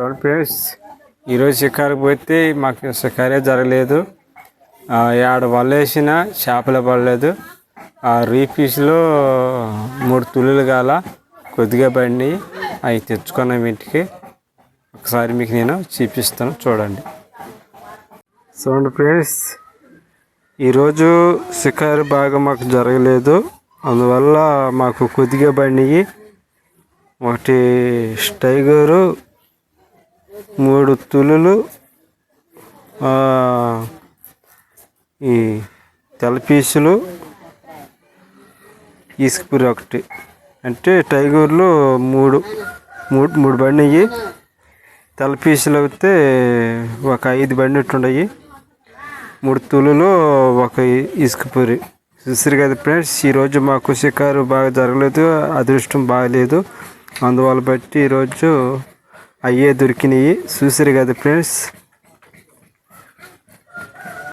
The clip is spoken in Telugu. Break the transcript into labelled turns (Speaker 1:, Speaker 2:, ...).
Speaker 1: చూడండి ఫ్రెండ్స్ ఈరోజు షికారు పోతే మాకు షికారే జరగలేదు. ఆ, ఏడు వల వేసిన చేపలు పడలేదు. ఆ రీఫీస్లో మూడు తులులు గాల కొద్దిగా బండి అవి తెచ్చుకున్నాం ఇంటికి. ఒకసారి మీకు నేను చూపిస్తాను చూడండి. చూడండి ఫ్రెండ్స్ ఈరోజు షికారు బాగా మాకు జరగలేదు. అందువల్ల మాకు కొద్దిగా బండి ఒకటి స్టైగరు మూడు తులులు ఈ తెలపీసులు ఇసుకపూరి ఒకటి. అంటే టైగర్లు మూడు మూడు మూడు బండి అయ్యి అయితే ఒక ఐదు బండి ఉంటుండయి. మూడు తులులు ఒక ఇసుకపూరి. చూసారు కదా ఫ్రెండ్స్ ఈరోజు మాకు షికారు బాగా జరగలేదు అదృష్టం బాగలేదు. అందువల్ల బట్టి ఈరోజు అయ్యే దొరికినాయి. చూసారు కదా ఫ్రెండ్స్?